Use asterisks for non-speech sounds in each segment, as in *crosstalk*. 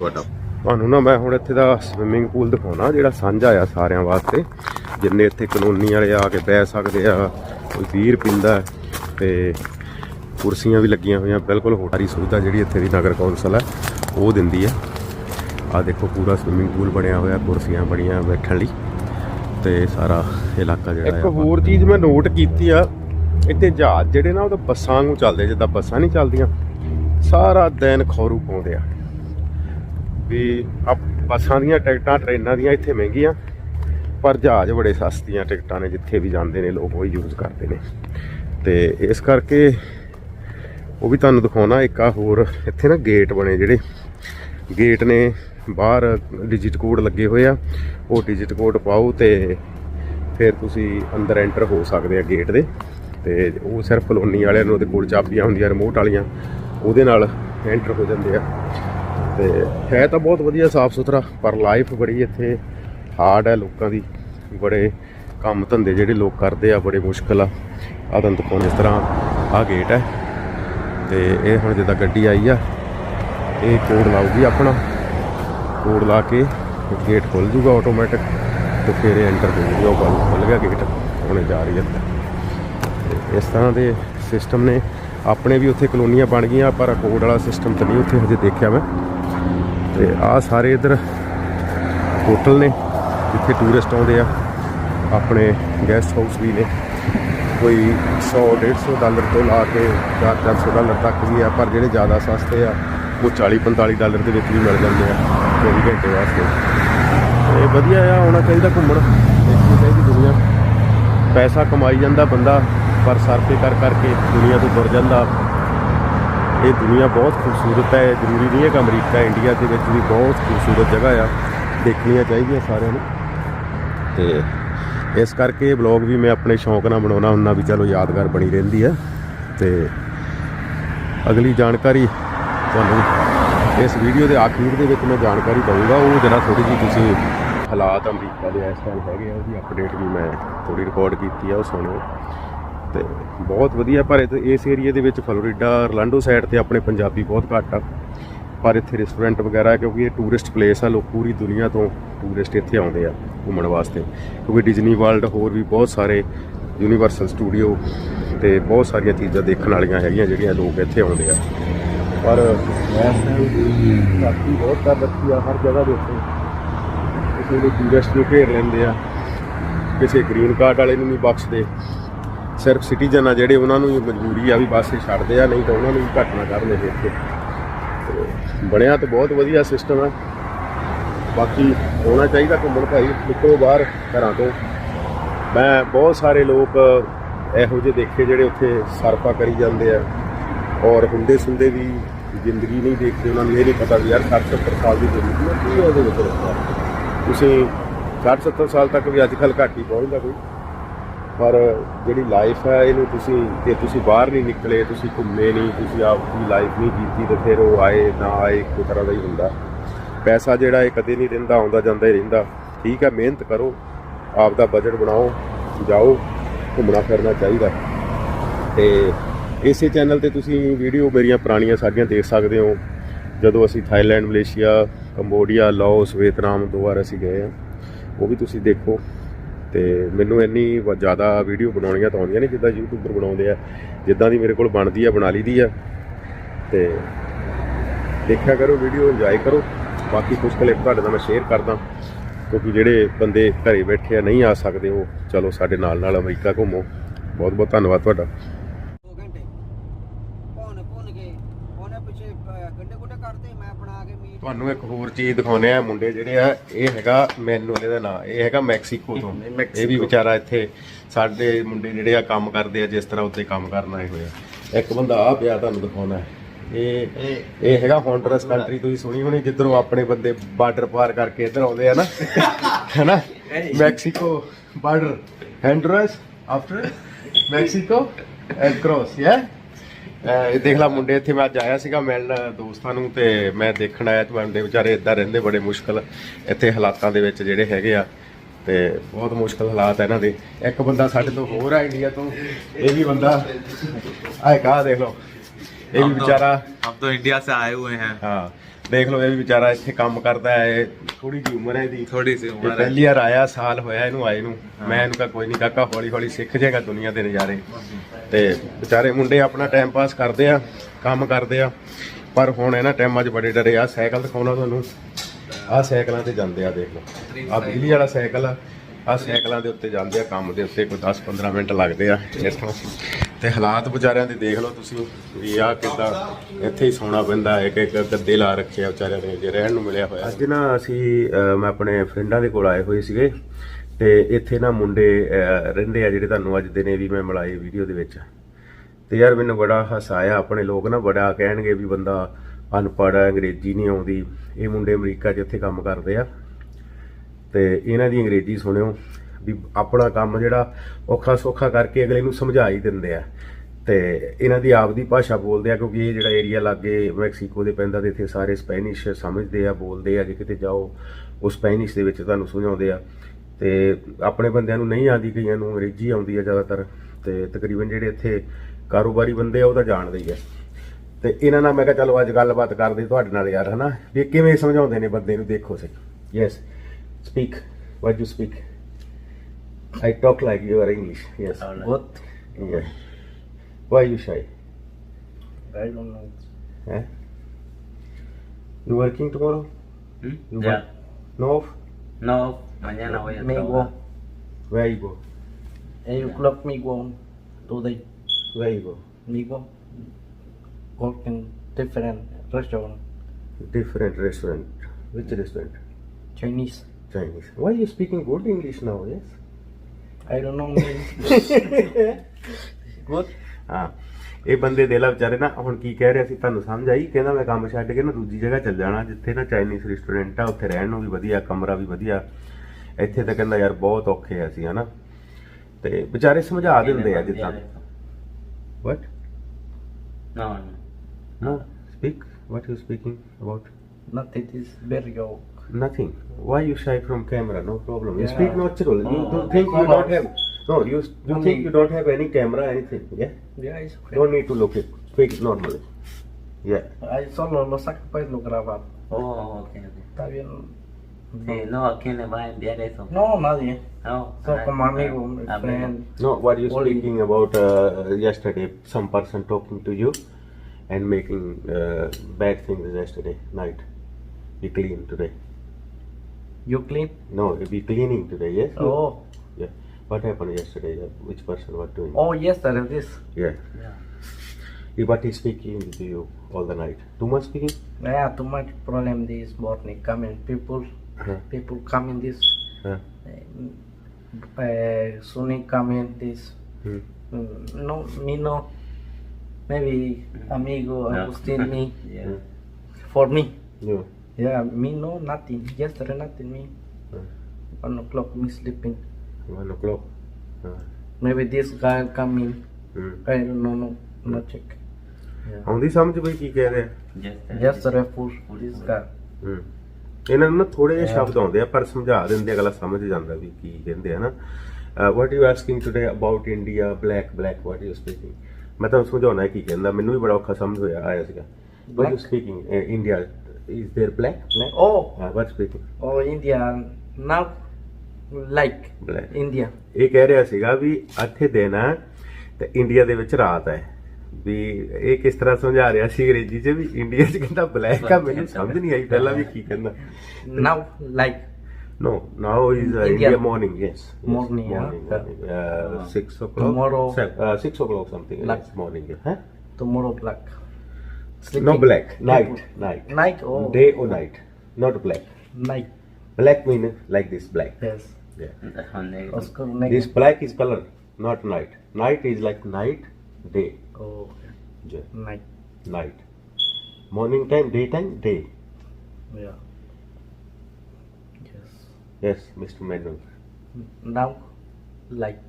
ਤੁਹਾਡਾ। ਤੁਹਾਨੂੰ ਨਾ ਮੈਂ ਹੁਣ ਇੱਥੇ ਦਾ ਸਵਿਮਿੰਗ ਪੂਲ ਦਿਖਾਉਣਾ ਜਿਹੜਾ ਸਾਂਝਾ ਆ ਸਾਰਿਆਂ ਵਾਸਤੇ। ਜਿੰਨੇ ਇੱਥੇ ਕਲੋਨੀ ਵਾਲੇ ਆ ਕੇ ਬਹਿ ਸਕਦੇ ਆ ਕੋਈ ਵੀਰ ਪਿੰਦਾ ਤੇ ਕੁਰਸੀਆਂ ਵੀ ਲੱਗੀਆਂ ਹੋਈਆਂ ਬਿਲਕੁਲ ਹੋਟਾਰੀ ਸੁਵਿਧਾ ਜਿਹੜੀ ਇੱਥੇ ਦੀ ਨਗਰ ਕੌਂਸਲ ਹੈ ਉਹ ਦਿੰਦੀ ਹੈ। ਆ ਦੇਖੋ ਪੂਰਾ ਸਵਿਮਿੰਗ ਪੂਲ ਬਣਿਆ ਹੋਇਆ ਕੁਰਸੀਆਂ ਬਣੀਆਂ ਬੈਠਣ ਲਈ ਤੇ ਸਾਰਾ ਇਲਾਕਾ ਜਿਹੜਾ ਇੱਕ ਹੋਰ ਚੀਜ਼ ਮੈਂ ਨੋਟ ਕੀਤੀ ਆ ਇੱਥੇ ਜਹਾਜ਼ ਜਿਹੜੇ ਨਾ ਉਹ ਤਾਂ ਬੱਸਾਂ ਵਾਂਗੂ ਚੱਲਦੇ ਜਿੱਦਾਂ ਬੱਸਾਂ ਨਹੀਂ ਚੱਲਦੀਆਂ ਸਾਰਾ ਦਿਨ ਖੌਰੂ ਪਾਉਂਦੇ ਆ। ਵੀ ਆ ਬੱਸਾਂ ਦੀਆਂ ਟਿਕਟਾਂ, ਟ੍ਰੇਨਾਂ ਦੀਆਂ ਇੱਥੇ ਮਹਿੰਗੀਆਂ, ਪਰ ਜਹਾਜ਼ ਬੜੇ ਸਸਤੀਆਂ ਟਿਕਟਾਂ ਨੇ, ਜਿੱਥੇ ਵੀ ਜਾਂਦੇ ਨੇ, ਲੋਕ ਉਹ ਯੂਜ਼ ਕਰਦੇ ਨੇ। ਤੇ ਇਸ ਕਰਕੇ ਉਹ ਵੀ ਤੁਹਾਨੂੰ ਦਿਖਾਉਣਾ, ਇੱਕ ਆ ਹੋਰ ਇੱਥੇ ਨਾ ਗੇਟ ਬਣੇ ਜਿਹੜੇ। ਗੇਟ ਨੇ ਬਾਹਰ ਡਿਜਿਟ ਕੋਡ ਲੱਗੇ ਹੋਏ ਆ, ਉਹ ਡਿਜਿਟ ਕੋਡ ਪਾਓ ਤੇ ਫਿਰ ਤੁਸੀਂ ਅੰਦਰ ਐਂਟਰ ਹੋ ਸਕਦੇ ਆ ਗੇਟ ਦੇ। ਤੇ ਉਹ ਸਿਰਫ ਕਲੋਨੀ ਵਾਲਿਆਂ ਨੂੰ, ਉਹਦੇ ਕੋਲ ਚਾਬੀਆਂ ਹੁੰਦੀਆਂ ਰਿਮੋਟ ਵਾਲੀਆਂ, ਉਹਦੇ ਨਾਲ ਐਂਟਰ ਹੋ ਜਾਂਦੇ ਆ। ਤੇ ਹੈ ਤਾਂ ਬਹੁਤ ਵਧੀਆ ਸਾਫ਼ ਸੁਥਰਾ, ਪਰ ਲਾਈਫ ਬੜੀ ਇੱਥੇ ਹਾਰਡ ਹੈ ਲੋਕਾਂ ਦੀ। ਬੜੇ ਕੰਮ ਧੰਦੇ ਜਿਹੜੇ ਲੋਕ ਕਰਦੇ ਆ, ਬੜੇ ਮੁਸ਼ਕਲ ਆ। ਆ ਤੁਹਾਨੂੰ ਦਿਖਾਉਣ ਇਸ ਤਰ੍ਹਾਂ ਆ ਗੇਟ ਹੈ। ਤੇ ਇਹ ਹੁਣ ਜਿੱਦਾਂ ਗੱਡੀ ਆਈ ਆ, ਇਹ ਕੋਡ ਲਾਊਗੀ ਆਪਣਾ। ਕੋਡ ਲਾ ਕੇ ਗੇਟ ਖੁੱਲ ਜੂਗਾ ਆਟੋਮੈਟਿਕ ਤੇ ਫਿਰ ਐਂਟਰ ਹੋ ਜੂਗਾ ਉਹ ਬੰਦ। ਖੁੱਲ ਗਿਆ ਗੇਟ ਹੁਣੇ ਜਾ ਰਹੀ ਹੈ। ਤੇ ਇਸ ਤਰ੍ਹਾਂ ਦੇ ਸਿਸਟਮ ਨੇ। ਆਪਣੇ ਵੀ ਉੱਥੇ ਕਲੋਨੀਆਂ ਬਣ ਗਈਆਂ, ਪਰ ਕੋਡ ਵਾਲਾ ਸਿਸਟਮ ਤਾਂ ਨਹੀਂ ਉੱਥੇ ਹਜੇ ਦੇਖਿਆ ਮੈਂ। ਤੇ ਆ ਸਾਰੇ ਇਧਰ ਹੋਟਲ ਨੇ, ਜਿੱਥੇ ਟੂਰਿਸਟ ਆਉਂਦੇ ਆ। ਆਪਣੇ ਗੈਸਟ ਹਾਊਸ ਵੀ ਨੇ। ਕੋਈ 100 150 ਡਾਲਰ ਤੋਂ ਲਾ ਕੇ 400 ਡਾਲਰ ਤੱਕ ਵੀ ਆ, ਪਰ ਜਿਹੜੇ ਜ਼ਿਆਦਾ ਸਸਤੇ ਆ, ਉਹ 40 45 ਡਾਲਰ ਦੇ ਵਿੱਚ ਵੀ ਮਿਲ ਜਾਂਦੇ ਆ 24 ਘੰਟੇ ਵਾਸਤੇ। ਇਹ ਵਧੀਆ ਆ, ਆਉਣਾ ਚਾਹੀਦਾ ਘੁੰਮਣ। ਦੇਖਣੀ ਚਾਹੀਦੀ ਦੁਨੀਆ। ਪੈਸਾ ਕਮਾਈ ਜਾਂਦਾ ਬੰਦਾ, ਪਰ ਸਰਫੇ ਕਰ, ਕਰਕੇ ਦੁਨੀਆ ਤੋਂ ਤੁਰ ਜਾਂਦਾ। ਇਹ ਦੁਨੀਆ ਬਹੁਤ ਖੂਬਸੂਰਤ ਹੈ ਜ਼ਰੂਰੀ ਨਹੀਂ ਹੈ ਕਿ ਅਮਰੀਕਾ, ਇੰਡੀਆ ਦੇ ਵਿੱਚ ਵੀ ਬਹੁਤ ਖੂਬਸੂਰਤ ਜਗ੍ਹਾ ਆ, ਦੇਖਣੀਆਂ ਚਾਹੀਦੀਆਂ ਸਾਰਿਆਂ ਨੂੰ। ਤੇ ਇਸ ਕਰਕੇ ਇਹ ਬਲੌਗ ਵੀ ਮੈਂ ਆਪਣੇ ਸ਼ੌਂਕ ਨਾਲ ਬਣਾਉਣਾ ਹੁੰਦਾ ਵੀ ਚਲੋ ਯਾਦਗਾਰ ਬਣੀ ਰਹਿੰਦੀ ਹੈ ਤੇ ਅਗਲੀ ਜਾਣਕਾਰੀ ਤੁਹਾਨੂੰ ਇਸ ਵੀਡੀਓ ਦੇ ਆਖਿਰ ਦੇ ਵਿੱਚ ਮੈਂ ਜਾਣਕਾਰੀ ਦਊਂਗਾ। ਉਹ ਜਿਹੜਾ ਥੋੜੀ ਜਿਹੀ ਤੁਸੀਂ ਹਾਲਾਤ ਅਮਰੀਕਾ ਦੇ ਇਸ ਟਾਈਮ ਹੈਗੇ ਆ, ਉਹਦੀ ਅਪਡੇਟ ਵੀ ਮੈਂ ਥੋੜੀ ਰਿਕਾਰਡ ਕੀਤੀ ਆ, ਉਹ ਸੁਣਿਓ ਤੇ ਬਹੁਤ ਵਧੀਆ, ਪਰ ਇੱਥੇ ਇਸ ਏਰੀਆ ਦੇ ਵਿੱਚ ਫਲੋਰੀਡਾ, ਰਲਾਂਡੋ ਸਾਈਡ ਤੇ ਆਪਣੇ ਪੰਜਾਬੀ ਬਹੁਤ ਘੱਟ ਆ। ਪਰ ਇੱਥੇ ਰੈਸਟੋਰੈਂਟ ਵਗੈਰਾ, ਕਿਉਂਕਿ ਇਹ ਟੂਰਿਸਟ ਪਲੇਸ ਆ, ਲੋਕ ਪੂਰੀ ਦੁਨੀਆ ਤੋਂ ਟੂਰਿਸਟ ਇੱਥੇ ਆਉਂਦੇ ਆ ਘੁੰਮਣ ਵਾਸਤੇ। ਕਿਉਂਕਿ ਡਿਜ਼ਨੀ ਵਰਲਡ ਹੋਰ ਵੀ ਬਹੁਤ ਸਾਰੇ ਯੂਨੀਵਰਸਲ ਸਟੂਡੀਓ ਤੇ ਬਹੁਤ ਸਾਰੀਆਂ ਚੀਜ਼ਾਂ ਦੇਖਣ ਵਾਲੀਆਂ ਹੈਗੀਆਂ, ਜਿਹੜੀਆਂ ਲੋਕ ਇੱਥੇ ਆਉਂਦੇ ਆ। ਪਰ ਮੈਂ ਸਾਥੀ ਬਹੁਤ ਕਰ ਰੱਖੀ ਆ, ਹਰ ਜਗ੍ਹਾ ਦੇ ਉੱਤੇ। ਕਿਸੇ ਨੂੰ ਟੂਰਿਸਟ ਨੂੰ ਘੇਰ ਲੈਂਦੇ ਆ, ਕਿਸੇ ਗ੍ਰੀਨ ਕਾਰਡ ਵਾਲੇ ਨੂੰ ਨਹੀਂ ਬਖਸ਼ਦੇ। ਸਿਰਫ ਸਿਟੀਜ਼ਨ ਆ ਜਿਹੜੇ ਉਹਨਾਂ ਨੂੰ ਹੀ ਮਜਬੂਰੀ ਆ ਵੀ ਬੱਸ ਛੱਡਦੇ ਆ, ਨਹੀਂ ਤਾਂ ਉਹਨਾਂ ਨੂੰ ਵੀ ਘੱਟ ਨਾ ਕਰਨ ਇਹ ਇੱਥੇ ਬਣਿਆ ਤਾਂ ਬਹੁਤ ਵਧੀਆ ਸਿਸਟਮ ਹੈ ਬਾਕੀ ਹੋਣਾ ਚਾਹੀਦਾ ਘੁੰਮਣ ਭਾਈ, ਨਿਕਲੋ ਬਾਹਰ ਘਰਾਂ ਤੋਂ। ਮੈਂ ਬਹੁਤ ਸਾਰੇ ਲੋਕ ਇਹੋ ਜਿਹੇ ਦੇਖੇ ਜਿਹੜੇ ਉੱਥੇ ਸਰਪਾ ਕਰੀ ਜਾਂਦੇ ਆ। ਔਰ ਹੁੰਦੇ ਸੁੰਦੇ ਵੀ ਜ਼ਿੰਦਗੀ ਨਹੀਂ ਦੇਖਦੇ, ਉਹਨਾਂ ਨੂੰ ਇਹ ਨਹੀਂ ਪਤਾ ਵੀ ਯਾਰ 60 70 ਸਾਲ ਦੀ ਜ਼ਿੰਦਗੀ ਹੈ ਕੀ ਉਹਦੇ ਵਿੱਚ ਰੱਖਿਆ ਤੁਸੀਂ 60 70 ਸਾਲ ਤੱਕ ਵੀ ਅੱਜ ਕੱਲ੍ਹ ਘੱਟ ਹੀ ਪਹੁੰਚਦਾ ਕੋਈ। ਪਰ ਜਿਹੜੀ ਲਾਈਫ ਹੈ, ਇਹਨੂੰ ਤੁਸੀਂ ਜੇ ਤੁਸੀਂ ਬਾਹਰ ਨਹੀਂ ਨਿਕਲੇ, ਤੁਸੀਂ ਘੁੰਮੇ ਨਹੀਂ, ਤੁਸੀਂ ਆਪਣੀ ਲਾਈਫ ਨਹੀਂ ਜੀਤੀ ਤੇ ਫਿਰ ਉਹ ਆਏ ਨਾ ਆਏ, ਇੱਕੋ ਤਰ੍ਹਾਂ ਦਾ ਹੀ ਹੁੰਦਾ। ਪੈਸਾ ਜਿਹੜਾ ਇਹ ਕਦੇ ਨਹੀਂ ਰਹਿੰਦਾ ਆਉਂਦਾ ਜਾਂਦਾ ਹੀ ਰਹਿੰਦਾ। ਠੀਕ ਹੈ, ਮਿਹਨਤ ਕਰੋ ਆਪ ਦਾ ਬਜਟ ਬਣਾਓ, ਜਾਓ, ਘੁੰਮਣਾ ਫਿਰਨਾ ਚਾਹੀਦਾ। ਤੇ ਇਸੇ ਚੈਨਲ ਤੇ ਤੁਸੀਂ ਵੀਡੀਓ ਮੇਰੀਆਂ ਪੁਰਾਣੀਆਂ ਸਾਰੀਆਂ ਦੇਖ ਸਕਦੇ ਹੋ। ਜਦੋਂ ਅਸੀਂ Thailand, Malaysia, Cambodia, Laos, Vietnam ਦੋ ਵਾਰ ਅਸੀਂ ਗਏ ਆ ਉਹ ਵੀ ਤੁਸੀਂ ਦੇਖੋ। ਤੇ ਮੈਨੂੰ ਇੰਨੀ ਵ- ਜ਼ਿਆਦਾ ਵੀਡੀਓ ਬਣਾਉਣੀਆਂ ਤਾਂ ਆਉਂਦੀਆਂ ਨਹੀਂ, ਜਿੱਦਾਂ ਯੂਟਿਊਬਰ ਬਣਾਉਂਦੇ ਆ, ਜਿੱਦਾਂ ਦੀ ਮੇਰੇ ਕੋਲ ਬਣਦੀ ਆ, ਬਣਾ ਲਈਦੀ ਆ। ਤੇ ਦੇਖਿਆ ਕਰੋ ਵੀਡੀਓ ਇੰਜੋਏ ਕਰੋ। ਬਾਕੀ ਕੁਝ ਕਲਿੱਪ ਤੁਹਾਡੇ ਨਾਲ ਮੈਂ ਸ਼ੇਅਰ ਕਰਦਾ, ਕਿਉਂਕਿ ਜਿਹੜੇ ਬੰਦੇ ਘਰੇ ਬੈਠੇ ਆ, ਨਹੀਂ ਆ ਸਕਦੇ ਉਹ, ਚਲੋ ਸਾਡੇ ਨਾਲ ਨਾਲ ਅਮਰੀਕਾ ਘੁੰਮੋ। ਬਹੁਤ ਬਹੁਤ ਧੰਨਵਾਦ ਤੁਹਾਡਾ ਦੋ ਘੰਟੇ ਭੁੰਨ ਭੁੰਨ ਕੇ ਉਹਨੇ ਪਿੱਛੇ ਗੰਡੇ ਗੁੰਡੇ ਕੱਢਦੇ ਮੈਂ ਬਣਾ ਕੇ ਮੀਟ ਤੁਹਾਨੂੰ ਇੱਕ ਹੋਰ ਚੀਜ਼ ਦਿਖਾਉਨੇ ਆ ਮੁੰਡੇ ਜਿਹੜੇ ਆ ਇਹ ਹੈਗਾ ਮੈਨੂੰ ਇਹਦਾ ਨਾਂ ਇਹ ਹੈਗਾ ਮੈਕਸੀਕੋ ਤੋਂ। ਇਹ ਵੀ ਵਿਚਾਰਾ ਇੱਥੇ ਸਾਡੇ ਮੁੰਡੇ ਜਿਹੜੇ ਆ ਕੰਮ ਕਰਦੇ ਆ ਜਿਸ ਤਰ੍ਹਾਂ ਉੱਤੇ ਕੰਮ ਕਰਨ ਆਏ ਹੋਏ ਆ। ਇੱਕ ਬੰਦਾ ਆ ਪਿਆ ਤੁਹਾਨੂੰ ਦਿਖਾਉਣਾ ਇਹ ਇਹ ਹੈਗਾ ਹੌਂਡਰਸ ਕੰਟਰੀ ਤੁਸੀਂ ਸੁਣੀ ਹੋਣੀ ਜਿੱਧਰੋਂ ਆਪਣੇ ਬੰਦੇ ਬਾਰਡਰ ਪਾਰ ਕਰਕੇ ਇੱਧਰ ਆਉਂਦੇ ਆ ਨਾ? ਹੈਨਾ? Mexico border Honduras after Mexico and cross ਯਾ ਇਹ ਦੇਖ ਲਾ ਮੁੰਡੇ ਇੱਥੇ ਮੈਂ ਅੱਜ ਆਇਆ ਸੀਗਾ ਮਿਲਣ ਦੋਸਤਾਂ ਨੂੰ ਤੇ ਮੈਂ ਦੇਖਣ ਆਇਆ ਤੇ ਮੁੰਡੇ ਵਿਚਾਰੇ ਇਦਾਂ ਰਹਿੰਦੇ ਬੜੇ ਮੁਸ਼ਕਲ ਇੱਥੇ ਹਾਲਾਤਾਂ ਦੇ ਵਿੱਚ ਜਿਹੜੇ ਹੈਗੇ ਆ ਤੇ ਬਹੁਤ ਮੁਸ਼ਕਲ ਹਾਲਾਤ ਆ ਇਹਨਾਂ ਦੇ ਇੱਕ ਬੰਦਾ ਸਾਡੇ ਤੋਂ ਹੋਰ ਆ ਇੰਡੀਆ ਤੋਂ ਇਹ ਵੀ ਬੰਦਾ ਆਏ ਕਾ ਦੇਖ ਲਓ ਇਹ ਵੀ ਵਿਚਾਰਾ हम तो इंडिया से आए हुए हैं ਹਾਂ ਦੇਖ ਲਓ ਇਹ ਵੀ ਵਿਚਾਰਾ ਇੱਥੇ ਕੰਮ ਕਰਦਾ ਹੈ ਥੋੜੀ ਜਿਹੀ ਉਮਰ ਹੈ ਇਹਦੀ। ਥੋੜੀ ਸੀ ਉਮਰ ਹੈ। ਪਹਿਲੀ ਵਾਰ ਆਇਆ ਸਾਲ ਹੋਇਆ ਇਹਨੂੰ ਆਏ ਨੂੰ। ਮੈਂ ਇਹਨੂੰ ਕਿਹਾ ਕੋਈ ਨਹੀਂ ਕਾਕਾ ਹੌਲੀ ਹੌਲੀ ਸਿੱਖ ਜਾਏਗਾ ਦੁਨੀਆ ਦੇ ਨਜ਼ਾਰੇ। ਤੇ ਵਿਚਾਰੇ ਮੁੰਡੇ ਆਪਣਾ ਟਾਈਮ ਪਾਸ ਕਰਦੇ ਆ ਕੰਮ ਕਰਦੇ ਆ। ਪਰ ਹੁਣ ਇਹਨਾਂ ਟਾਈਮਾਂ 'ਚ ਬੜੇ ਡਰੇ ਆ। ਸਾਈਕਲ ਦਿਖਾਉਣਾ ਤੁਹਾਨੂੰ। ਆ ਸਾਈਕਲਾਂ ਤੇ ਜਾਂਦੇ ਆ ਦੇਖ ਲਓ। ਆ ਬਿਜਲੀ ਵਾਲਾ ਸਾਈਕਲ ਆ। ਆਹ ਸਾਈਕਲਾਂ ਦੇ ਉੱਤੇ ਜਾਂਦੇ ਆ, ਕੰਮ ਦੇ ਉੱਤੇ ਕੋਈ 10-15 ਮਿੰਟ ਲੱਗਦੇ ਆ ਇਸ ਤਰ੍ਹਾਂ। ਤੇ ਹਾਲਾਤ ਵਿਚਾਰਿਆਂ ਦੇ ਦੇਖ ਲਓ ਤੁਸੀਂ, ਵੀ ਆ ਕਿੱਦਾਂ ਇੱਥੇ ਹੀ ਸੌਣਾ ਪੈਂਦਾ ਹੈ ਕਿ ਇੱਕ ਗੱਦੇ ਲਾ ਰੱਖੇ ਆ ਵਿਚਾਰਿਆਂ ਨੇ, ਜੇ ਰਹਿਣ ਨੂੰ ਮਿਲਿਆ ਹੋਇਆ। ਅੱਜ ਨਾ ਅਸੀਂ ਮੈਂ ਆਪਣੇ ਫਰੈਂਡਾਂ ਦੇ ਕੋਲ ਆਏ ਹੋਏ ਸੀਗੇ, ਤੇ ਇੱਥੇ ਨਾ ਮੁੰਡੇ ਰਹਿੰਦੇ ਆ ਜਿਹੜੇ ਤੁਹਾਨੂੰ ਅੱਜ ਦਿਨੇ ਵੀ ਮੈਂ ਮਿਲਾਏ ਵੀਡੀਓ ਦੇ ਵਿੱਚ। ਤੇ ਯਾਰ ਮੈਨੂੰ ਬੜਾ ਹਸਾਇਆ ਆਪਣੇ ਲੋਕ ਨਾ ਬੜਾ ਕਹਿਣਗੇ ਵੀ ਬੰਦਾ ਅਨਪੜ੍ਹ ਹੈ ਅੰਗਰੇਜ਼ੀ ਨਹੀਂ ਆਉਂਦੀ। ਇਹ ਮੁੰਡੇ ਅਮਰੀਕਾ 'ਚ ਇੱਥੇ ਕੰਮ ਕਰਦੇ ਆ। ਤੇ ਇਹਨਾਂ ਦੀ ਅੰਗਰੇਜ਼ੀ ਸੁਣਿਓ ਵੀ ਆਪਣਾ ਕੰਮ ਜਿਹੜਾ ਔਖਾ ਸੌਖਾ ਕਰਕੇ ਅਗਲੇ ਨੂੰ ਸਮਝਾ ਹੀ ਦਿੰਦੇ ਆ। ਤੇ ਇਹਨਾਂ ਦੀ ਆਪਦੀ ਭਾਸ਼ਾ ਬੋਲਦੇ ਆ ਕਿਉਂਕਿ ਇਹ ਜਿਹੜਾ ਏਰੀਆ ਲਾਗੇ ਮੈਕਸੀਕੋ ਦੇ ਪੈਂਦਾ ਤੇ ਇੱਥੇ ਸਾਰੇ ਸਪੈਨਿਸ਼ ਸਮਝਦੇ ਆ, ਬੋਲਦੇ ਆ, ਜੇ ਕਿਤੇ ਜਾਓ ਉਹ ਸਪੈਨਿਸ਼ ਦੇ ਵਿੱਚ ਤੁਹਾਨੂੰ ਸਮਝਾਉਂਦੇ ਆ। ਤੇ ਆਪਣੇ ਬੰਦਿਆਂ ਨੂੰ ਨਹੀਂ ਆਉਂਦੀ, ਕਈਆਂ ਨੂੰ ਅੰਗਰੇਜ਼ੀ ਆਉਂਦੀ ਆ ਜ਼ਿਆਦਾਤਰ ਤੇ ਤਕਰੀਬਨ ਜਿਹੜੇ ਇੱਥੇ ਕਾਰੋਬਾਰੀ ਬੰਦੇ ਆ ਉਹ ਤਾਂ ਜਾਣਦੇ ਹੀ ਆ। ਤੇ ਇਹਨਾਂ ਨਾਲ ਮੈਂ ਕਿਹਾ, ਚਲੋ ਅੱਜ ਗੱਲਬਾਤ ਕਰਦੇ, ਤੁਹਾਡੇ ਨਾਲ ਯਾਰ, ਹਨਾ? ਵੀ ਕਿਵੇਂ ਸਮਝਾਉਂਦੇ ਨੇ ਬੰਦੇ ਨੂੰ, ਦੇਖੋ ਸਹੀ। Yes speak what you speak. I talk like you are English. Yes. What? Yes. Why are you shy? I don't know. Eh? You working tomorrow? Hmm? You yeah. Work? No. No. Mañana voy a trabajar. Go. Where you go? Eight o'clock me go today. Where you go? Me go work in different restaurant. Different restaurant. Which restaurant? Chinese. Chinese. Why are you speaking good English now? Yes. I don't know. maybe. What? ਹਾਂ ਇਹ ਬੰਦੇ ਦੇ ਲਾ ਵਿਚਾਰੇ ਨਾ ਹੁਣ ਕੀ ਕਹਿ ਰਿਹਾ ਸੀ ਤੁਹਾਨੂੰ ਸਮਝ ਆਈ ਕਹਿੰਦਾ ਮੈਂ ਕੰਮ ਛੱਡ ਕੇ ਨਾ ਦੂਜੀ ਜਗ੍ਹਾ ਚੱਲ ਜਾਣਾ ਜਿੱਥੇ ਨਾ ਚਾਈਨੀਜ਼ ਰੈਸਟੋਰੈਂਟ ਆ ਉੱਥੇ ਰਹਿਣ ਨੂੰ ਵੀ ਵਧੀਆ ਕਮਰਾ ਵੀ ਵਧੀਆ ਇੱਥੇ ਤਾਂ ਕਹਿੰਦਾ ਯਾਰ ਬਹੁਤ ਔਖੇ ਆ ਅਸੀਂ ਹਨਾ ਤੇ ਵਿਚਾਰੇ ਸਮਝਾ ਦਿੰਦੇ ਆ ਜਿੱਦਾਂ ਵਟ. No, speak. What you speaking about? Not it is very young. Nothing. Why you shy from camera? No problem. You Yeah. speak natural. You Oh, don't think you don't have. No, you you think you don't have any camera, anything. Yeah. Yeah, it's okay. Don't need to look it. Speak normally. Yeah. I solo lo saco para lo grabar. Oh, ok, ok. Está bien. Sí, no, ¿a quién le va a enviar eso? No, nadie. No. So ah, como amigo, mi friend. No, what you speaking about uh, yesterday? Some person talking to you and making uh, bad things yesterday night. We clean today. You clean? No, we cleaning today. Yes. Oh. Yeah. What happened yesterday? Which person was doing? Oh, yesterday this. Yeah. Yeah. Yeah, But he's speaking to you all the night. Too much speaking? Yeah, too much problem this morning. Coming people, Huh. people coming this. Huh. Uh, Sunni coming this. Hmm. Mm, No, me no. Maybe amigo No. Agustin me. *laughs* Yeah. For me. No. Yeah, me no nothing. Yesterday nothing me. Hmm. One o'clock me sleeping. One o'clock. Huh. Maybe this guy coming. Hmm. I don't know. No, no check. ਆਉਂਦੀ ਸਮਝ ਬਈ ਕੀ ਕਹਿ ਰਿਹਾ Yesterday. Yesterday for this guy. ਹੂੰ ਇਹਨਾਂ ਨੂੰ ਥੋੜੇ ਜਿਹੇ ਸ਼ਬਦ ਆਉਂਦੇ ਆ ਪਰ ਸਮਝਾ ਦਿੰਦੇ ਅਗਲਾ ਸਮਝ ਜਾਂਦਾ ਵੀ ਕੀ ਕਹਿੰਦੇ ਆ ਨਾ what you asking today about India black black what you speaking ਮੈਂ ਤੁਹਾਨੂੰ ਸਮਝਾਉਣਾ ਕੀ ਕਹਿੰਦਾ ਮੈਨੂੰ ਵੀ ਬੜਾ ਔਖਾ ਸਮਝ ਹੋਇਆ ਆਇਆ ਸੀਗਾ what you? Speaking India is there black? black? Oh, हाँ, what's people? oh India now like Black. India. ਇਹ ਕਹਿ ਰਿਹਾ ਸੀਗਾ ਵੀ ਇੱਥੇ ਦਿਨ ਹੈ ਤੇ ਇੰਡੀਆ ਦੇ ਵਿੱਚ ਰਾਤ ਹੈ ਵੀ ਇਹ ਕਿਸ ਤਰ੍ਹਾਂ ਸਮਝਾ ਰਿਹਾ ਸੀ ਅੰਗਰੇਜ਼ੀ 'ਚ ਵੀ ਇੰਡੀਆ 'ਚ ਕਹਿੰਦਾ ਬਲੈਕ ਆ ਮੈਨੂੰ ਸਮਝ ਨਹੀਂ ਆਈ ਪਹਿਲਾਂ ਵੀ ਕੀ ਕਹਿੰਦਾ Now like no now is India. India morning yes Morning, yeah. 6 o'clock Tomorrow. 6 o'clock something Black. yes morning yeah. Huh? tomorrow black. No black. Night. Night. Night. Oh. Day or night. Not black. Night. Black mean like this black. Yes. Yeah. Negro. This black is color, not night. Night is like night, day. Oh, okay. Yeah. night. Night. Morning time, daytime, day. Yeah. Yes. Yes, Mr. Manuel. Now, like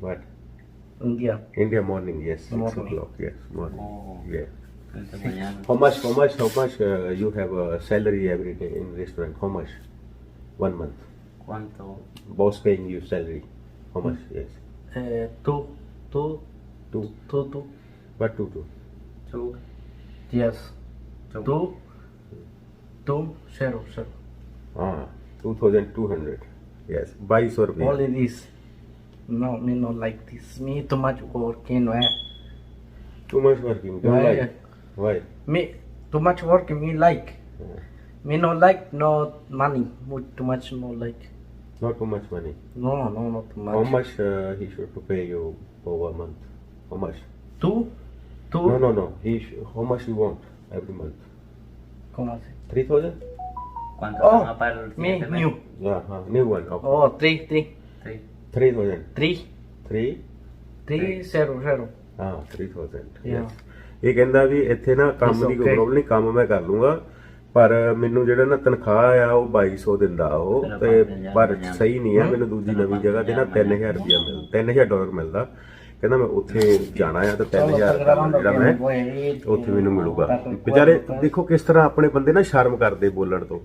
What? India. India morning. Yes, six o'clock. Yes, morning. Oh. Yeah. How much, how much, how much uh, you have a salary every day in restaurant? How much? One month. ¿Cuánto? Boss paying you salary. How much? Hmm. Yes. Eh, two, two, Two. two, two, What two Yes. two, yes. Ah, two thousand two hundred. Yes. By Only this. No, me not like this. Me too much work, eh, you know. eh. Too much working. Don't eh. like why Me too much working. Me like. Me not like no money. Too much no like. not too much money No, no, not too much. how much uh, he should to pay you for a month how much Two, two. no no no he sh- how much you want every month ¿Cómo así? 3000 Oh, ah, van a pagar el Me new. yeah huh, new one okay. Oh, three, three, Sí. 3000 three, 3 three zero zero. Ah, ਹਾਂ 3000 Yeah. yes. ਇਹ ਕਹਿੰਦਾ ਵੀ ਇੱਥੇ ਨਾ ਕੰਮ ਦੀ ਕੋਈ. Problem ਨਹੀਂ ਕੰਮ ਮੈਂ ਕਰ ਲੂੰਗਾ। ਪਰ ਮੈਨੂੰ ਜਿਹੜਾ ਨਾ ਤਨਖਾਹ ਆ ਉਹ 2200 ਦਿੰਦਾ ਉਹ ਤੇ ਪਰ। ਸਹੀ ਨਹੀਂ ਆ ਮੈਨੂੰ ਦੂਜੀ ਨਵੀਂ ਜਗ੍ਹਾ ਤੇ ਨਾ ਹਜ਼ਾਰ 3000 ਰੁਪਇਆ ਮਿਲ 3000 ਡਾਲਰ ਮਿਲਦਾ। ਕਹਿੰਦਾ ਮੈਂ ਉੱਥੇ ਜਾਣਾ ਆ ਤਾਂ 3000 ਜਿਹੜਾ ਮੈਂ ਉੱਥੇ ਮੈਨੂੰ ਮਿਲੂਗਾ। ਵਿਚਾਰੇ ਦੇਖੋ ਕਿਸ ਤਰ੍ਹਾਂ ਆਪਣੇ ਬੰਦੇ ਨਾ ਸ਼ਰਮ ਕਰਦੇ ਬੋਲਣ ਤੋਂ।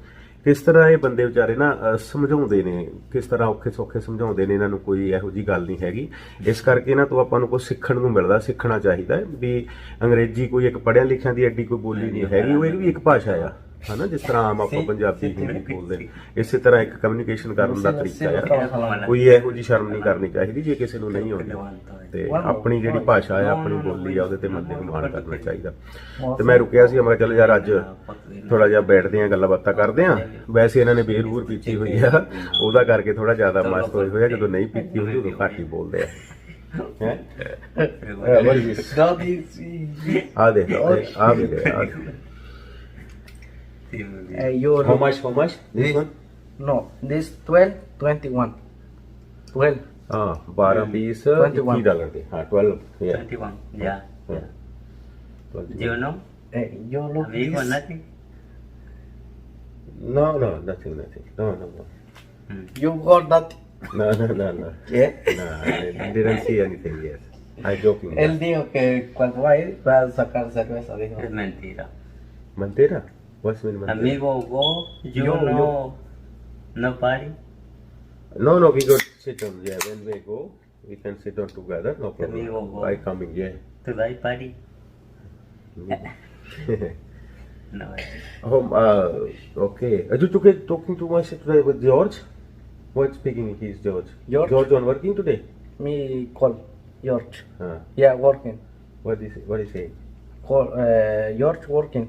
ਕਿਸ ਤਰ੍ਹਾਂ ਇਹ ਬੰਦੇ ਵਿਚਾਰੇ ਨਾ ਅਹ, ਸਮਝਾਉਂਦੇ ਨੇ? ਕਿਸ ਤਰ੍ਹਾਂ ਔਖੇ ਸੌਖੇ ਸਮਝਾਉਂਦੇ ਨੇ? ਇਹਨਾਂ ਨੂੰ ਕੋਈ ਇਹੋ ਜੀ ਗੱਲ ਨਹੀਂ ਹੈਗੀ। ਇਸ ਕਰਕੇ ਇਹਨਾਂ ਤੋਂ ਆਪਾਂ ਨੂੰ ਕੁਝ ਸਿੱਖਣ ਨੂੰ ਮਿਲਦਾ ਸਿੱਖਣਾ ਚਾਹੀਦਾ ਹੈ ਵੀ ਅੰਗਰੇਜ਼ੀ ਕੋਈ ਇੱਕ ਪੜ੍ਹਿਆ ਲਿਖਿਆ ਦੀ ਐਡੀ ਕੋਈ ਬੋਲੀ ਨਹੀਂ ਹੈਗੀ ਉਹ ਇਹ ਵੀ ਇੱਕ ਭਾਸ਼ਾ ਆ। ਹਨਾ ਜਿਸ ਤਰ੍ਹਾਂ ਆਮ ਆਪਾਂ ਪੰਜਾਬੀ ਹਿੰਦੀ ਬੋਲਦੇ ਨੇ। ਇਸੇ ਤਰ੍ਹਾਂ ਇੱਕ ਕਮਿਊਨੀਕੇਸ਼ਨ ਕਰਨ ਦਾ ਤਰੀਕਾ ਆ। ਕੋਈ ਇਹੋ ਜੀ ਸ਼ਰਮ ਨਹੀਂ ਕਰਨੀ ਚਾਹੀਦੀ ਜੇ ਕਿਸੇ ਨੂੰ ਨਹੀਂ ਆਉਂਦੀ। ਤੇ ਆਪਣੀ ਜਿਹੜੀ ਭਾਸ਼ਾ ਆ ਆਪਣੀ ਬੋਲੀ ਆ ਉਹਦੇ ਤੇ ਨੂੰ ਮਾਣ ਕਰਨਾ ਚਾਹੀਦਾ। ਤੇ ਮੈਂ ਰੁਕਿਆ ਸੀ ਮੈਂ ਚਲ ਯਾਰ ਅੱਜ ਥੋੜਾ ਜਿਹਾ ਬੈਠਦੇ ਆ ਗੱਲਾਂ ਬਾਤਾਂ ਕਰਦੇ ਆ ਵੈਸੇ ਇਹਨਾਂ ਨੇ ਬੇਰ ਬੂਰ ਪੀਤੀ ਹੋਈ ਆ। ਉਹਦਾ ਕਰਕੇ ਥੋੜਾ ਜ਼ਿਆਦਾ ਮਸਤ ਹੋਏ ਹੋਇਆ ਜਦੋਂ ਨਹੀਂ ਪੀਤੀ ਹੁੰਦੀ ਉਦੋਂ ਘੱਟ ਹੀ ਬੋਲਦੇ ਆ। ਹੈ. ਆ ਦੇ ਆ ਵੀ ਦੇ Eh, till uh, euro. How much? How much? This eh. one? No, this 12, 21. 12. Ah, 12 piece. 21. dollar. Ah, 12. Yeah. 21. Yeah. yeah. Do you know? Hey, you nothing? No, no, nothing, nothing. No, no, no. Hmm. You got nothing. No, no, no, no. *laughs* Yeah? No, I didn't see anything yet. I'm joking. Él dijo que cuando va a ir va a sacar cerveza. Dijo. Es mentira. ¿Mentira? What's mean mentira Amigo, go. Yo, Yo- no. yo. No party. No, no, we got sit on. Yeah, when we go, we can sit on together. No we go, problem. go. By coming, yeah. To Today party. No. *laughs* oh, uh, okay. Are you took- talking too much today with George? What speaking? He's George. George? George on working today. Me call George. Uh, Yeah, working. what is what is he? Call uh, George working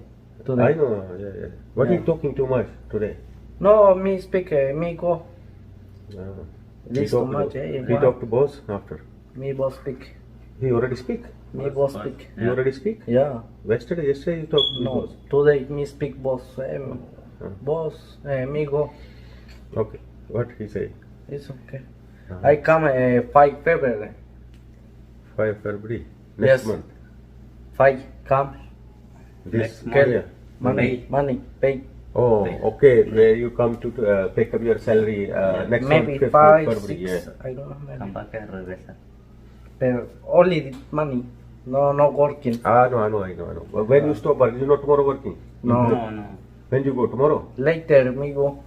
today. I know. Yeah, yeah. What Yeah. you talking too much today? No, me speak, uh, me go. Uh, This too much, to, eh? He Why? talk to boss after. Me boss speak. He already speak. Me boss speak. You already speak. Yeah. Yesterday, yesterday you talked to No, boss. today me speak boss. Um, Uh, boss, uh, me go. okay. What he say? It's okay. Uh-huh. I come uh, 5 February. Five February next Yes. month. 5 come. This Next month. month. Money, Pay. money, pay. Oh, okay. Where you come to uh, pick up your salary uh, next Maybe month, fifth five, February. six. Yeah. I don't know. maybe. Come back and regresa. But only the money. No, no working. Ah, no, I know, I know, I know. But when you stop working, you not tomorrow working. No. No, no. When you go tomorrow? Later, me go.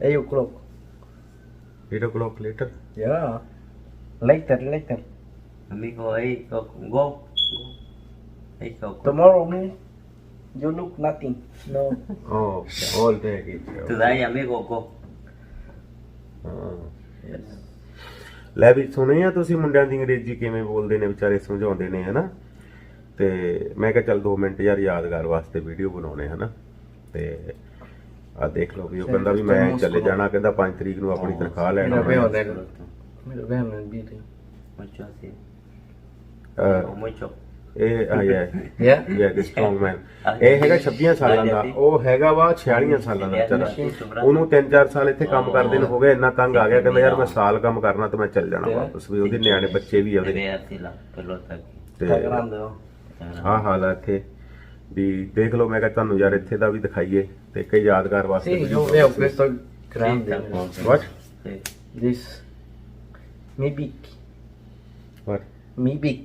8 o'clock. Eight o'clock later. Yeah. Later, later. Amigo, hey, go. Go. go. Hey, go. go. Tomorrow, me. You look nothing. No. *laughs* Oh, all day. he- Today, amigo, go. ਹਾਂ। yes. ਲੈ ਵੀ ਸੁਣੇ ਆ ਤੁਸੀਂ ਮੁੰਡਿਆਂ ਦੀ ਅੰਗਰੇਜ਼ੀ ਕਿਵੇਂ ਬੋਲਦੇ ਨੇ ਵਿਚਾਰੇ ਸਮਝਾਉਂਦੇ ਨੇ ਹਨਾ ਤੇ ਮੈਂ ਕਿਹਾ ਚੱਲ 2 ਮਿੰਟ ਯਾਰ ਯਾਦਗਾਰ ਵਾਸਤੇ ਵੀਡੀਓ ਬਣਾਉਣੇ ਹਨਾ ਤੇ ਆ ਦੇਖ ਲਓ ਵੀ ਉਹ ਕਹਿੰਦਾ ਵੀ ਮੈਂ ਚਲੇ ਜਾਣਾ ਕਹਿੰਦਾ 5 ਤਰੀਕ ਨੂੰ ਆਪਣੀ ਤਨਖਾਹ ਲੈਣ ਆਉਣਾ del. Mira, vean el video. Mucho así. ਅਹ, mucho. ਇਹ ਆ ਯਾ? ਯਾ ਕਿ ਸਟਰੋਂਗ ਮੈਨ ਇਹ ਹੈਗਾ 26 ਸਾਲਾਂ ਦਾ। ਉਹ ਹੈਗਾ ਵਾ 46 ਸਾਲਾਂ ਦਾ ਵਿਚਾਰਾ। ਉਹਨੂੰ 3-4 ਸਾਲ ਇੱਥੇ ਕੰਮ ਕਰਦੇ ਨੂੰ ਹੋ ਗਏ। ਇੰਨਾ ਤੰਗ ਆ ਗਿਆ ਕਹਿੰਦਾ ਯਾਰ ਮੈਂ ਸਾਲ ਕੰਮ ਕਰਨਾ ਤੇ ਮੈਂ ਚੱਲ ਜਾਣਾ ਵਾਪਸ ਵੀ। ਉਹਦੇ ਨਿਆਣੇ ਬੱਚੇ ਵੀ ਉਹਦੇ. ਤੇ। oh. ਆਹ ਹਾਲ ਆ ਇੱਥੇ। ਵੀ ਦੇਖ ਲਓ ਮੈਂ ਕਿਹਾ ਤੁਹਾਨੂੰ ਯਾਰ ਇੱਥੇ ਦਾ ਵੀ ਦਿਖਾਈਏ ਤੇ ਕਈ ਯਾਦਗਾਰ ਵਾਸਤੇ veo que ਬਣਾਉਣੀ estoy Sí, grande. tampoco. What? Sí. This. Me big. What? Me big.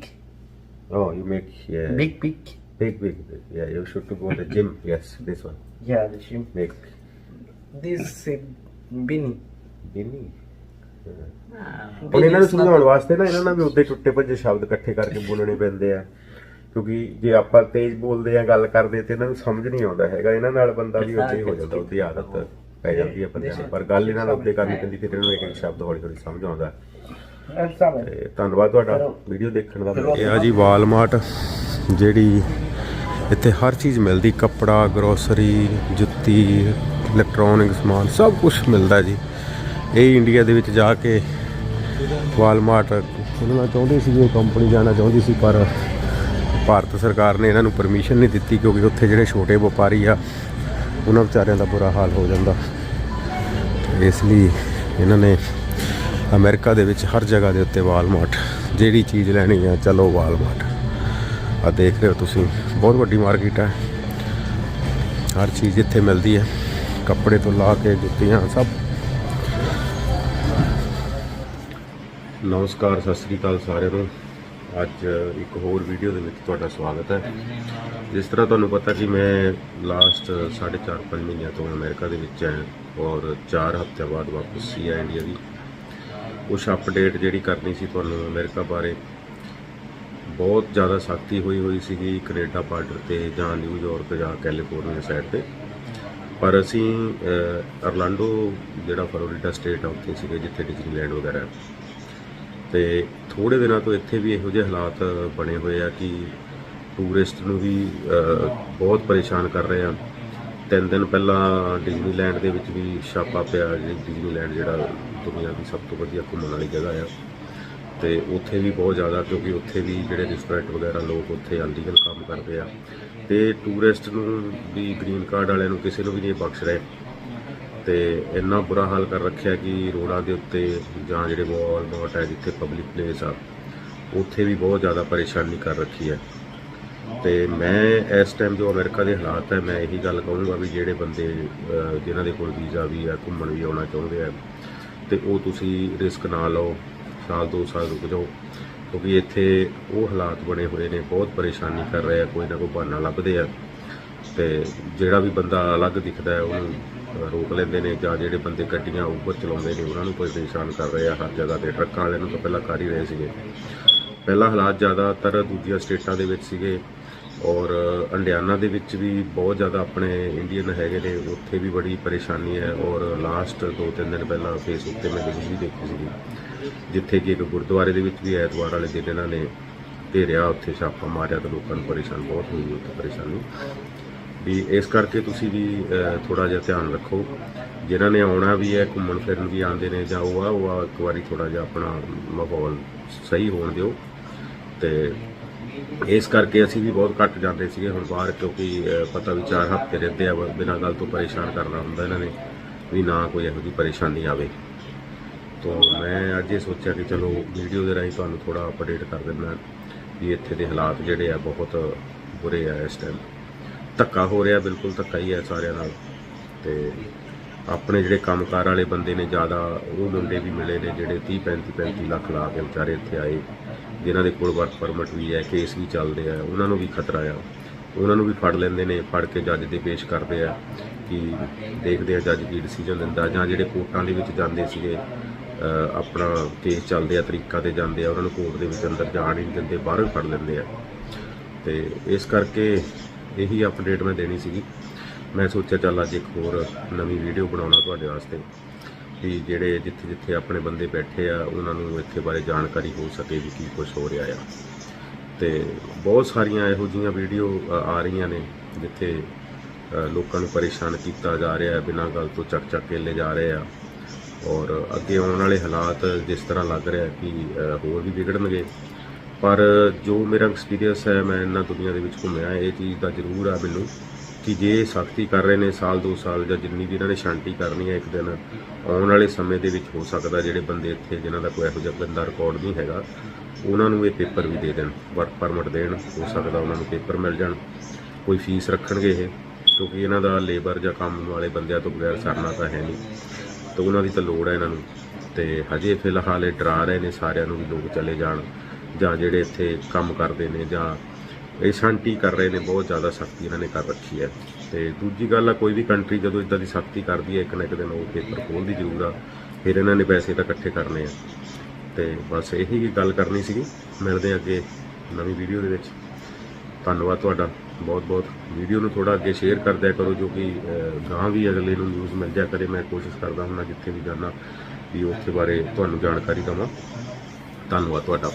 Oh, you make yeah, Big, big. big, big, big. Yeah, you should go to the gym. *laughs* Yes, this one. Yeah, the shim. Make This uh. Bini. Ah, ਹੁਣ ਇਹਨਾਂ ਨੂੰ ਸਮਝਾਉਣ ਵਾਸਤੇ ਨਾ ਇਹਨਾਂ ਨਾਲ ਵੀ *laughs* ਉੱਤੇ ਟੁੱਟੇ ਭੱਜੇ ਸ਼ਬਦ ਇਕੱਠੇ ਕਰਕੇ ਬੋਲਣੇ ਪੈਂਦੇ ਆ ਕਿਉਂਕਿ ਜੇ ਆਪਾਂ ਤੇਜ਼ ਬੋਲਦੇ ਆ ਗੱਲ ਕਰਦੇ ਤੇ ਇਹਨਾਂ ਨੂੰ ਸਮਝ ਨਹੀਂ ਆਉਂਦਾ ਹੈਗਾ ਇਹਨਾਂ ਨਾਲ ਬੰਦਾ ਵੀ ਉੱਤੇ ਹੋ ਜਾਂਦਾ ਉਹਦੀ ਆਦਤ ਪੈ ਜਾਂਦੀ ਹੈ ਬੰਦੇ ਨੂੰ ਪਰ ਗੱਲ ਇਹਨਾਂ ਨਾਲ ਉੱਤੇ ਕਰਨੀ ਪੈਂਦੀ ਫਿਰ ਇਹਨਾਂ ਨੂੰ ਇੱਕ ਇੱਕ ਸ਼ਬਦ ਹੌਲੀ ਹੌਲੀ ਸਮਝ ਆਉਂਦਾ. ਤੇ ਧੰਨਵਾਦ ਤੁਹਾਡਾ ਵੀਡੀਓ ਦੇਖਣ ਦਾ। ਇਹ ਆ ਜੀ ਵਾਲਮਾਰਟ ਜਿਹੜੀ ਇੱਥੇ ਹਰ ਚੀਜ਼ ਮਿਲਦੀ ਕੱਪੜਾ ਗਰੋਸਰੀ ਜੁੱਤੀ ਇਲੈਕਟ੍ਰੋਨਿਕ ਸਮਾਨ ਸਭ ਕੁਝ ਮਿਲਦਾ ਜੀ। ਇਹ ਇੰਡੀਆ ਦੇ ਵਿੱਚ ਜਾ ਕੇ ਵਾਲਮਾਰਟ ਖੋਲ੍ਹਣਾ ਚਾਹੁੰਦੇ ਸੀ ਉਹ ਕੰਪਨੀ ਜਾਣਾ ਚਾਹੁੰਦੀ ਸੀ ਪਰ ਭਾਰਤ ਸਰਕਾਰ ਨੇ ਇਹਨਾਂ ਨੂੰ ਪਰਮਿਸ਼ਨ ਨਹੀਂ ਦਿੱਤੀ ਕਿਉਂਕਿ ਉੱਥੇ ਜਿਹੜੇ ਛੋਟੇ ਵਪਾਰੀ ਆ ਉਹਨਾਂ ਵਿਚਾਰਿਆਂ ਦਾ ਬੁਰਾ ਹਾਲ ਹੋ ਜਾਂਦਾ। ਇਸ ਲਈ ਇਹਨਾਂ ਨੇ ਅਮਰੀਕਾ ਦੇ ਵਿੱਚ ਹਰ ਜਗ੍ਹਾ ਦੇ ਉੱਤੇ ਵਾਲਮਾਰਟ, ਜਿਹੜੀ ਚੀਜ਼ ਲੈਣੀ ਆ, ਚਲੋ ਵਾਲਮਾਰਟ। ਆ ਦੇਖ ਰਹੇ ਹੋ ਤੁਸੀਂ, ਬਹੁਤ ਵੱਡੀ ਮਾਰਕੀਟ ਹੈ ਹਰ ਚੀਜ਼ ਇੱਥੇ ਮਿਲਦੀ ਹੈ ਕੱਪੜੇ ਤੋਂ ਲਾ ਕੇ ਜੁੱਤੀਆਂ, ਸਭ। ਨਮਸਕਾਰ, ਸਤਿ ਸ੍ਰੀ ਅਕਾਲ ਸਾਰਿਆਂ ਨੂੰ। ਅੱਜ ਇੱਕ ਹੋਰ ਵੀਡੀਓ ਦੇ ਵਿੱਚ ਤੁਹਾਡਾ ਸਵਾਗਤ ਹੈ। ਜਿਸ ਤਰ੍ਹਾਂ ਤੁਹਾਨੂੰ ਪਤਾ ਕਿ ਮੈਂ ਲਾਸਟ 4.5 5 ਮਹੀਨਿਆਂ ਤੋਂ ਅਮਰੀਕਾ ਦੇ ਵਿੱਚ ਹਾਂ ਔਰ 4 ਹਫ਼ਤਿਆਂ ਬਾਅਦ ਵਾਪਸ ਸੀ ਆ ਇੰਡੀਆ ਦੀ। ਕੁਛ ਅਪਡੇਟ ਜਿਹੜੀ ਕਰਨੀ ਸੀ ਤੁਹਾਨੂੰ ਅਮਰੀਕਾ ਬਾਰੇ, ਬਹੁਤ ਜ਼ਿਆਦਾ ਸਖਤੀ ਹੋਈ ਹੋਈ ਸੀਗੀ ਕੈਨੇਡਾ ਬਾਰਡਰ ਤੇ ਜਾਂ ਨਿਊਯਾਰਕ ਜਾਂ ਕੈਲੀਫੋਰਨੀਆ ਸਾਈਡ ਤੇ ਪਰ ਅਸੀਂ ਅਰਲਾਂਡੋ ਜਿਹੜਾ ਫਲੋਰੀਡਾ ਸਟੇਟ ਆ ਉੱਥੇ ਸੀਗੇ ਜਿੱਥੇ ਡਿਜ਼ਨੀਲੈਂਡ ਵਗੈਰਾ ਹੈ। ਤੇ ਥੋੜੇ ਦਿਨਾਂ ਤੋਂ ਇੱਥੇ ਵੀ ਇਹੋ ਜਿਹੇ ਹਾਲਾਤ ਬਣੇ ਹੋਏ ਆ ਕਿ ਟੂਰਿਸਟ ਨੂੰ ਵੀ ਬਹੁਤ ਪਰੇਸ਼ਾਨ ਕਰ ਰਹੇ ਆ ਤਿੰਨ ਦਿਨ ਪਹਿਲਾਂ ਡਿਜ਼ਨੀਲੈਂਡ ਦੇ ਵਿੱਚ ਵੀ ਛਾਪਾ ਪਿਆ, ਜਿਹੜੀ ਡਿਜ਼ਨੀਲੈਂਡ ਜਿਹੜਾ ਦੁਨੀਆ ਦੀ ਸਭ ਤੋਂ ਵਧੀਆ ਘੁੰਮਣ ਵਾਲੀ ਜਗ੍ਹਾ ਆ। ਤੇ ਉੱਥੇ ਵੀ ਬਹੁਤ ਜ਼ਿਆਦਾ ਕਿਉਂਕਿ ਉੱਥੇ ਵੀ ਜਿਹੜੇ ਰੈਸਟੋਰੈਂਟ ਵਗੈਰਾ ਲੋਕ ਉੱਥੇ ਅਨਲੀਗਲ ਕੰਮ ਕਰਦੇ ਆ। ਤੇ ਟੂਰਿਸਟ ਨੂੰ ਵੀ ਗ੍ਰੀਨ ਕਾਰਡ ਵਾਲਿਆਂ ਨੂੰ ਕਿਸੇ ਨੂੰ ਵੀ ਨਹੀਂ ਬਖਸ਼ ਰਹੇ। ਤੇ ਇੰਨਾ ਬੁਰਾ ਹਾਲ ਕਰ ਰੱਖਿਆ ਕਿ ਰੋਡਾਂ ਦੇ ਉੱਤੇ ਜਾਂ ਜਿਹੜੇ ਵਾਲਮਾਰਟ ਹੈ ਜਿੱਥੇ ਪਬਲਿਕ ਪਲੇਸ ਆ ਉੱਥੇ ਵੀ ਬਹੁਤ ਜ਼ਿਆਦਾ ਪਰੇਸ਼ਾਨੀ ਕਰ ਰੱਖੀ ਹੈ। ਤੇ ਮੈਂ ਇਸ ਟਾਈਮ ਜੋ ਅਮਰੀਕਾ ਦੇ ਹਾਲਾਤ ਹੈ ਮੈਂ ਇਹੀ ਗੱਲ ਕਹੂੰਗਾ ਵੀ ਜਿਹੜੇ ਬੰਦੇ ਅਹ, ਜਿਨ੍ਹਾਂ ਦੇ ਕੋਲ ਵੀਜ਼ਾ ਵੀ ਆ ਘੁੰਮਣ ਵੀ ਆਉਣਾ ਚਾਹੁੰਦੇ ਆ ਤੇ ਉਹ ਤੁਸੀਂ ਰਿਸਕ ਨਾ ਲਓ, ਸਾਲ ਦੋ ਸਾਲ ਰੁਕ ਜਾਓ। ਕਿਉਂਕਿ ਇੱਥੇ ਉਹ ਹਾਲਾਤ ਬਣੇ ਹੋਏ ਨੇ, ਬਹੁਤ ਪਰੇਸ਼ਾਨੀ ਕਰ ਰਹੇ ਆ, ਕੋਈ ਨਾ ਕੋਈ ਬਹਾਨਾ ਲੱਭਦੇ ਆ। ਤੇ ਜਿਹੜਾ ਵੀ ਬੰਦਾ ਅਲੱਗ ਦਿਖਦਾ ਉਹਨੂੰ ਰੋਕ ਲੈਂਦੇ ਨੇ ਜਾਂ ਜਿਹੜੇ ਬੰਦੇ ਗੱਡੀਆਂ ਉੱਪਰ ਚਲਾਉਂਦੇ ਨੇ, ਉਹਨਾਂ ਨੂੰ ਪਰੇਸ਼ਾਨ ਕਰ ਰਹੇ ਆ ਹਰ ਜਗ੍ਹਾ ਤੇ। ਟਰੱਕਾਂ ਵਾਲਿਆਂ ਨੂੰ ਤਾਂ ਪਹਿਲਾਂ ਕਰ ਹੀ ਰਹੇ ਸੀਗੇ। ਪਹਿਲਾਂ ਹਾਲਾਤ ਜ਼ਿਆਦਾਤਰ ਦੂਜੀਆਂ ਸਟੇਟਾਂ ਦੇ ਵਿੱਚ ਸੀਗੇ। ਔਰ ਅੰਡਿਆਨਾ ਦੇ ਵਿੱਚ ਵੀ ਬਹੁਤ ਜ਼ਿਆਦਾ ਆਪਣੇ ਇੰਡੀਅਨ ਹੈਗੇ ਨੇ, ਉੱਥੇ ਵੀ ਬੜੀ ਪਰੇਸ਼ਾਨੀ ਹੈ। ਔਰ ਲਾਸਟ ਦੋ ਤਿੰਨ ਦਿਨ ਪਹਿਲਾਂ ਫੇਸਬੁੱਕ ਤੇ ਮੈਂ ਨਿਊਜ਼ ਵੀ ਦੇਖੀ ਸੀਗੀ, ਜਿੱਥੇ ਕਿ ਇੱਕ ਗੁਰਦੁਆਰੇ ਦੇ ਵਿੱਚ ਵੀ ਐਤਵਾਰ ਵਾਲੇ ਦਿਨ ਇਹਨਾਂ ਨੇ ਘੇਰਿਆ, ਉੱਥੇ ਛਾਪਾ ਮਾਰਿਆ ਤਾਂ ਲੋਕਾਂ ਨੂੰ ਪਰੇਸ਼ਾਨ ਬਹੁਤ ਹੋਈ ਉੱਥੇ ਪਰੇਸ਼ਾਨੀ। ਵੀ ਇਸ ਕਰਕੇ ਤੁਸੀਂ ਵੀ ਥੋੜਾ ਜਿਹਾ ਧਿਆਨ ਰੱਖੋ। ਜਿਨ੍ਹਾਂ ਨੇ ਆਉਣਾ ਵੀ ਹੈ, ਘੁੰਮਣ ਫਿਰਨ ਵੀ ਆਉਂਦੇ ਨੇ ਜਾਂ ਉਹ ਆ ਉਹ ਆ ਇੱਕ ਵਾਰੀ ਥੋੜਾ ਜਿਹਾ ਆਪਣਾ ਮਾਹੌਲ ਸਹੀ ਹੋਣ ਦਿਓ ਤੇ ਇਸ ਕਰਕੇ ਅਸੀਂ ਵੀ ਬਹੁਤ ਘੱਟ ਜਾਂਦੇ ਸੀਗੇ ਹੁਣ ਬਾਹਰ ਕਿਉਂਕਿ ਅਹ, ਪਤਾ ਵੀ ਚਾਰ ਹਫ਼ਤੇ ਰਹਿੰਦੇ ਆ ਬਿਨਾਂ ਗੱਲ ਤੋਂ ਪਰੇਸ਼ਾਨ ਕਰਨਾ ਹੁੰਦਾ ਇਹਨਾਂ ਨੇ ਵੀ ਨਾ ਕੋਈ ਇਹੋ ਜਿਹੀ ਪਰੇਸ਼ਾਨੀ ਆਵੇ। ਤੋਂ ਮੈਂ ਅੱਜ ਇਹ ਸੋਚਿਆ ਕਿ ਚਲੋ ਵੀਡੀਓ ਦੇ ਰਾਹੀਂ ਤੁਹਾਨੂੰ ਥੋੜਾ ਅਪਡੇਟ ਕਰ ਦਿੰਦਾ ਵੀ ਇੱਥੇ ਦੇ ਹਾਲਾਤ ਜਿਹੜੇ ਆ ਬਹੁਤ ਬੁਰੇ ਆ ਇਸ ਟਾਈਮ ਧੱਕਾ ਹੋ ਰਿਹਾ ਬਿਲਕੁਲ ਧੱਕਾ ਹੀ ਹੈ ਸਾਰਿਆਂ ਨਾਲ ਤੇ ਆਪਣੇ ਜਿਹੜੇ ਕੰਮਕਾਰ ਵਾਲੇ ਬੰਦੇ ਨੇ ਜ਼ਿਆਦਾ, ਉਹ ਮੁੰਡੇ ਵੀ ਮਿਲੇ ਨੇ ਜਿਹੜੇ 30 35 35 ਲੱਖ ਲਾ ਕੇ ਵਿਚਾਰੇ ਇੱਥੇ ਆਏ, ਜਿਨ੍ਹਾਂ ਦੇ ਕੋਲ ਵਰਕ ਪਰਮਿਟ ਵੀ ਹੈ ਕੇਸ ਵੀ ਚੱਲਦੇ ਆ ਉਹਨਾਂ ਨੂੰ ਵੀ ਖਤਰਾ ਆ। ਉਹਨਾਂ ਨੂੰ ਵੀ ਫੜ ਲੈਂਦੇ ਨੇ, ਫੜ ਕੇ ਜੱਜ ਦੇ ਪੇਸ਼ ਕਰਦੇ ਆ ਕਿ ਦੇਖਦੇ ਆ ਜੱਜ ਕੀ ਡਿਸੀਜਨ ਦਿੰਦਾ, ਜਾਂ ਜਿਹੜੇ ਕੋਰਟਾਂ ਦੇ ਵਿੱਚ ਜਾਂਦੇ ਸੀਗੇ ਆਪਣਾ ਕੇਸ ਚੱਲਦੇ ਆ, ਤਰੀਕਾ ਤੇ ਜਾਂਦੇ ਆ, ਉਹਨਾਂ ਨੂੰ ਕੋਰਟ ਦੇ ਵਿੱਚ ਅੰਦਰ ਜਾਣ ਹੀ ਨਹੀਂ ਦਿੰਦੇ, ਬਾਹਰੋਂ ਹੀ ਫੜ ਲੈਂਦੇ ਆ। ਤੇ ਇਸ ਕਰਕੇ ਇਹੀ ਅਪਡੇਟ ਮੈਂ ਦੇਣੀ ਸੀਗੀ। ਮੈਂ ਸੋਚਿਆ ਚੱਲ ਅੱਜ ਇੱਕ ਹੋਰ ਨਵੀਂ ਵੀਡੀਓ ਬਣਾਉਣਾ ਤੁਹਾਡੇ ਵਾਸਤੇ, ਵੀ ਜਿਹੜੇ ਜਿੱਥੇ ਜਿੱਥੇ ਆਪਣੇ ਬੰਦੇ ਬੈਠੇ ਆ, ਉਹਨਾਂ ਨੂੰ ਇੱਥੇ ਬਾਰੇ ਜਾਣਕਾਰੀ ਹੋ ਸਕੇ ਵੀ ਕੀ ਕੁਝ ਹੋ ਰਿਹਾ ਆ। ਤੇ ਬਹੁਤ ਸਾਰੀਆਂ ਇਹੋ ਜਿਹੀਆਂ ਵੀਡੀਓ ਆ ਰਹੀਆਂ ਨੇ, ਜਿੱਥੇ ਲੋਕਾਂ ਨੂੰ ਪਰੇਸ਼ਾਨ ਕੀਤਾ ਜਾ ਰਿਹਾ ਹੈ, ਬਿਨਾਂ ਗੱਲ ਤੋਂ ਚੱਕ ਚੱਕ ਕੇ ਲੈ ਜਾ ਰਹੇ ਆ। ਔਰ ਅੱਗੇ ਆਉਣ ਵਾਲੇ ਹਾਲਾਤ ਜਿਸ ਤਰ੍ਹਾਂ ਲੱਗ ਰਿਹਾ ਕਿ ਹੋਰ ਵੀ ਵਿਗੜਨਗੇ। ਪਰ ਜੋ ਮੇਰਾ ਐਕਸਪੀਰੀਅੰਸ ਹੈ, ਮੈਂ ਇਹਨਾਂ ਦੁਨੀਆ ਦੇ ਵਿੱਚ ਘੁੰਮਿਆ, ਇਹ ਚੀਜ਼ ਦਾ ਜ਼ਰੂਰ ਆ ਮੈਨੂੰ। ਕਿ ਜੇ ਸਖਤੀ ਕਰ ਰਹੇ ਨੇ ਸਾਲ, ਦੋ ਸਾਲ ਜਾਂ ਜਿੰਨੀ ਵੀ ਇਹਨਾਂ ਨੇ ਸ਼ਾਂਤੀ ਕਰਨੀ ਹੈ ਇੱਕ ਦਿਨ, ਆਉਣ ਵਾਲੇ ਸਮੇਂ ਦੇ ਵਿੱਚ ਹੋ ਸਕਦਾ ਜਿਹੜੇ ਬੰਦੇ ਇੱਥੇ ਜਿਨ੍ਹਾਂ ਦਾ ਕੋਈ ਇਹੋ ਜਿਹਾ ਗੰਦਾ ਰਿਕਾਰਡ ਨਹੀਂ ਹੈਗਾ, ਉਹਨਾਂ ਨੂੰ ਇਹ ਪੇਪਰ ਵੀ ਦੇ ਦੇਣ ਵਰਕ ਪਰਮਿਟ ਦੇਣ, ਹੋ ਸਕਦਾ ਉਹਨਾਂ ਨੂੰ ਪੇਪਰ ਮਿਲ ਜਾਣ, ਕੋਈ ਫੀਸ ਰੱਖਣਗੇ ਇਹ, ਕਿਉਂਕਿ ਇਹਨਾਂ ਦਾ ਲੇਬਰ ਜਾਂ ਕੰਮ ਵਾਲੇ ਬੰਦਿਆਂ ਤੋਂ ਬਗੈਰ ਸਰਨਾ ਤਾਂ ਹੈ ਨਹੀਂ, ਤਾਂ ਉਹਨਾਂ ਦੀ ਤਾਂ ਲੋੜ ਹੈ ਇਹਨਾਂ ਨੂੰ, ਤੇ ਹਜੇ ਫਿਲਹਾਲ ਇਹ ਡਰਾ ਰਹੇ ਨੇ ਸਾਰਿਆਂ ਨੂੰ ਵੀ ਲੋਕ ਚਲੇ ਜਾਣ, ਜਾਂ ਜਿਹੜੇ ਇੱਥੇ ਕੰਮ ਕਰਦੇ ਨੇ ਜਾਂ ਇਹ ਸ਼ਾਂਤੀ ਕਰ ਰਹੇ ਨੇ ਬਹੁਤ ਜ਼ਿਆਦਾ ਸਖਤੀ ਇਹਨਾਂ ਨੇ ਕਰ ਰੱਖੀ ਹੈ। ਤੇ ਦੂਜੀ ਗੱਲ ਆ ਕੋਈ ਵੀ ਕੰਟਰੀ ਜਦੋਂ ਇਦਾਂ ਦੀ ਸਖਤੀ ਕਰਦੀ ਹੈ ਇੱਕ ਨਾ ਇੱਕ ਦਿਨ ਉਹ ਪੇਪਰ ਖੋਲ੍ਹਦੀ ਜ਼ਰੂਰ ਆ ਫਿਰ ਇਹਨਾਂ ਨੇ ਪੈਸੇ ਤਾਂ ਇਕੱਠੇ ਕਰਨੇ ਆ। ਤੇ ਬਸ ਇਹੀ ਗੱਲ ਕਰਨੀ ਸੀਗੀ। ਮਿਲਦੇ ਹਾਂ ਅੱਗੇ ਨਵੀਂ ਵੀਡੀਓ ਦੇ ਵਿੱਚ। ਧੰਨਵਾਦ ਤੁਹਾਡਾ। ਬਹੁਤ ਬਹੁਤ ਵੀਡੀਓ ਨੂੰ ਥੋੜਾ ਅੱਗੇ ਸ਼ੇਅਰ ਕਰਦਿਆ ਕਰੋ ਜੋ ਕਿ ਅਹ, ਗਾਂ ਵੀ ਅਗਲੇ ਨੂੰ ਨਿਊਜ਼ ਮਿਲ ਜਾ ਕਰੇ। ਮੈਂ ਕੋਸ਼ਿਸ਼ ਕਰਦਾ ਹੁੰਦਾ ਜਿੱਥੇ ਵੀ ਜਾਣਾ ਵੀ ਉੱਥੇ ਬਾਰੇ ਤੁਹਾਨੂੰ ਜਾਣਕਾਰੀ ਦਵਾਂ। ਧੰਨਵਾਦ ਤੁਹਾਡਾ।